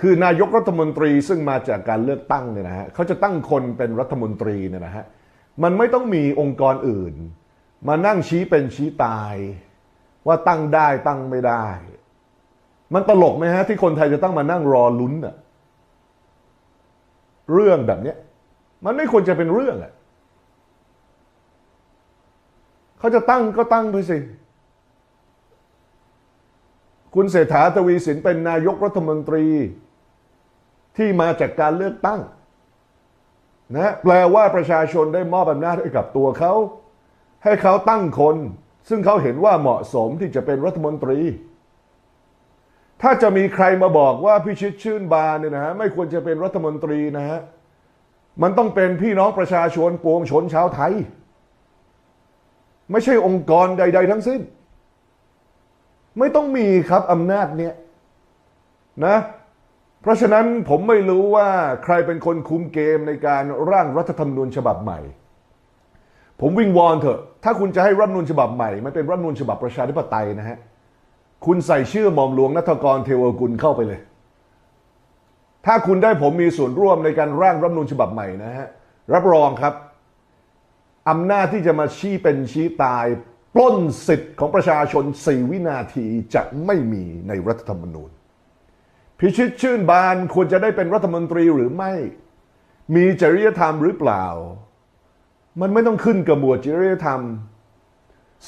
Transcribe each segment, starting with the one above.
คือนายกรัฐมนตรีซึ่งมาจากการเลือกตั้งเนี่ยนะฮะเขาจะตั้งคนเป็นรัฐมนตรีเนี่ยนะฮะมันไม่ต้องมีองค์กรอื่น มานั่งชี้เป็นชี้ตาย ว่าตั้งได้ตั้งไม่ได้ มันตลกไหมฮะที่คนไทยจะต้องมานั่งรอลุ้นอะเรื่องแบบเนี้ยมันไม่ควรจะเป็นเรื่องอะเขาจะตั้งก็ตั้งไปสิคุณเศรษฐาทวีสินเป็นนายกรัฐมนตรี ที่มาจากการเลือกตั้งนะแปลว่าประชาชนได้มอบอำนาจให้กับตัวเขา ให้เขาตั้งคน ซึ่งเขาเห็นว่าเหมาะสมที่จะเป็นรัฐมนตรี ถ้าจะมีใครมาบอกว่าพิชิตชื่นบานเนี่ยนะฮะไม่ควรจะเป็นรัฐมนตรีนะฮะมันต้องเป็นพี่น้องประชาชนปวงชนชาวไทย ไม่ใช่องค์กรใด ๆ ทั้งสิ้น ไม่ต้องมีครับอำนาจเนี่ยนะ เพราะฉะนั้นผมไม่รู้ว่าใครเป็นคนคุมเกมในการร่างรัฐธรรมนูญฉบับใหม่ ผมวิงวอนเถอะ ถ้าคุณจะให้รัฐนูญฉบับใหม่ มันเป็นรัฐนูญฉบับประชาธิปไตยนะฮะ คุณใส่ชื่อหม่อมหลวงนัทกรเทวกุลเข้าไปเลย ถ้าคุณได้ผมมีส่วนร่วมในการร่างรัฐนูญฉบับใหม่นะฮะ รับรองครับอำนาจที่จะมาชี้เป็นชี้ตาย ปล้นสิทธิ์ของประชาชน4วินาทีจะไม่มีในรัฐธรรมนูญ พิชิตชื่นบานควรจะได้เป็นรัฐมนตรีหรือไม่ มีจริยธรรมหรือเปล่า มันไม่ต้องขึ้นกับหมวดจริยธรรม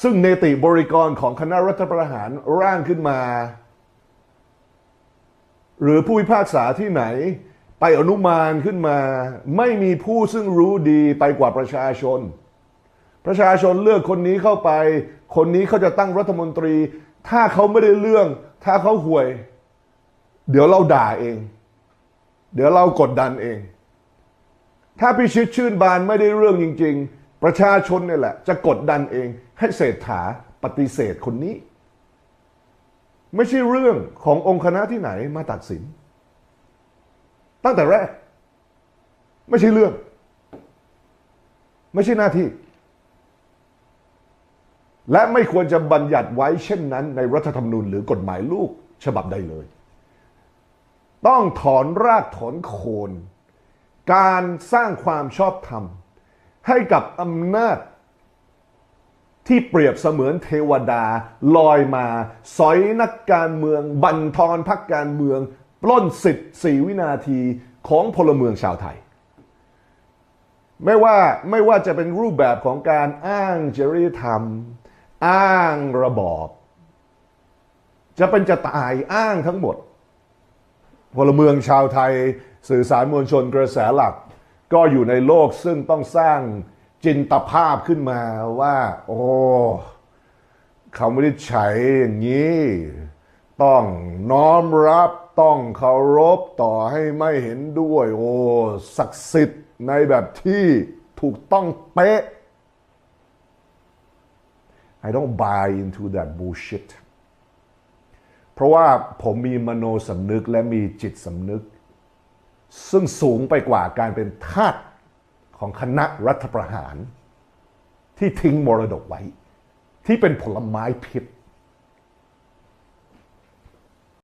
ซึ่งเนติบริกรของคณะรัฐประหารร่างขึ้นมา หรือผู้พิพากษาที่ไหน ไปอนุมานขึ้นมา ไม่มีผู้ซึ่งรู้ดีไปกว่าประชาชน ประชาชนเลือกคนนี้เข้าไป คนนี้เขาจะตั้งรัฐมนตรี ถ้าเขาไม่ได้เรื่อง ถ้าเขาห่วย เดี๋ยวเราด่าเอง เดี๋ยวเรากดดันเอง ถ้าพิชิตชื่นบานไม่ได้เรื่องจริง ๆ ประชาชนเนี่ยแหละ จะกดดันเอง ให้เศรษฐาปฏิเสธคนนี้ ไม่ใช่เรื่องขององค์คณะที่ไหนมาตัดสิน ตั้งแต่แรก ไม่ใช่เรื่อง ไม่ใช่หน้าที่ และไม่ควรจะบัญญัติไว้เช่นนั้นในรัฐธรรมนูญหรือกฎหมายลูกฉบับใดเลย ต้องถอนรากถอนโคน การสร้างความชอบธรรม ให้กับอำนาจ ที่เปรียบเสมือนเทวดาลอยมาสอยนักการเมือง บันทอนพักการเมือง ปล้นสิทธิ์สี่วินาทีของพลเมืองชาวไทย ไม่ว่าไม่ว่าจะเป็นรูปแบบของการอ้างจริยธรรม อ้างระบอบ จะเป็นจะตายอ้างทั้งหมด พลเมืองชาวไทยสื่อสารมวลชนกระแสหลัก ก็อยู่ในโลกซึ่งต้องสร้างจินตภาพขึ้นมาว่า โอ้เขาไม่ได้ใช้อย่างนี้ ต้องน้อมรับต้องเคารพต่อให้ไม่เห็นด้วย โอ้ศักดิ์สิทธิ์ในแบบที่ถูกต้องเป๊ะ I don't buy into that bullshit ราะว่าผมมีมโนสำนึกและมีจิตสำนึก ซึ่งสูงไปกว่าการเป็นทาสของคณะรัฐประหาร ที่ทิ้งมรดกไว้ ที่เป็นผลไม้พิษ